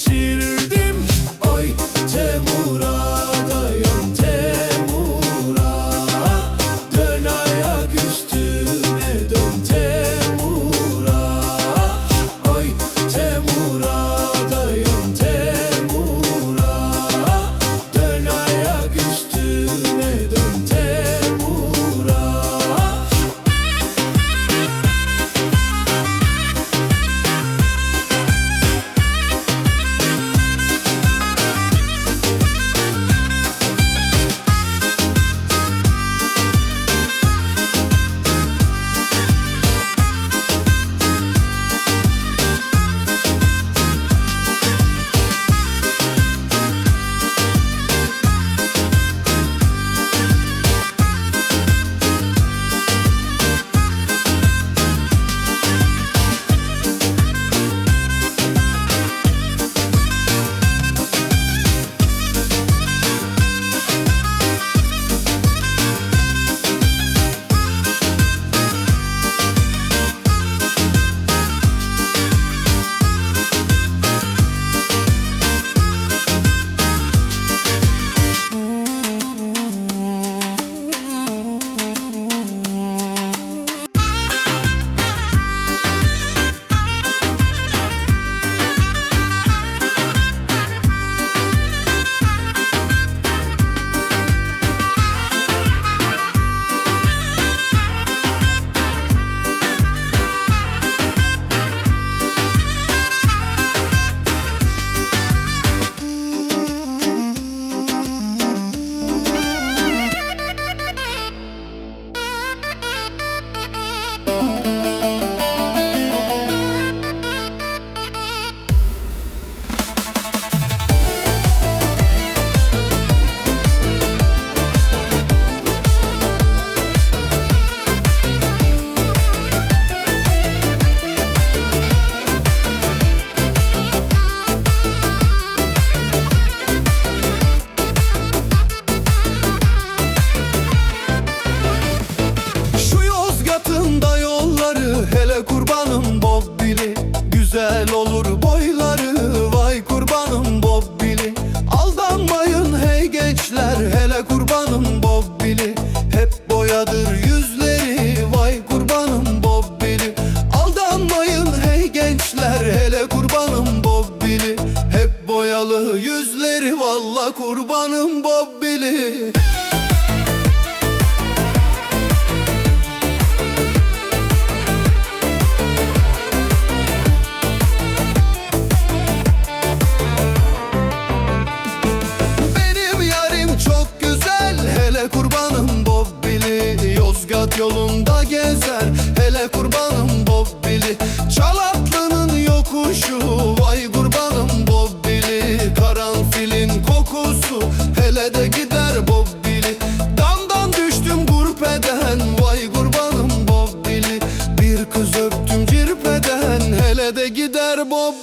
cheater. Güzel olur boyları. Vay kurbanım Bobbili Aldanmayın hey gençler hele kurbanım Bobbili Hep boyadır yüzleri vay kurbanım Bobbili Aldanmayın hey gençler hele kurbanım Bobbili Hep boyalı yüzleri valla kurbanım Bobbili bob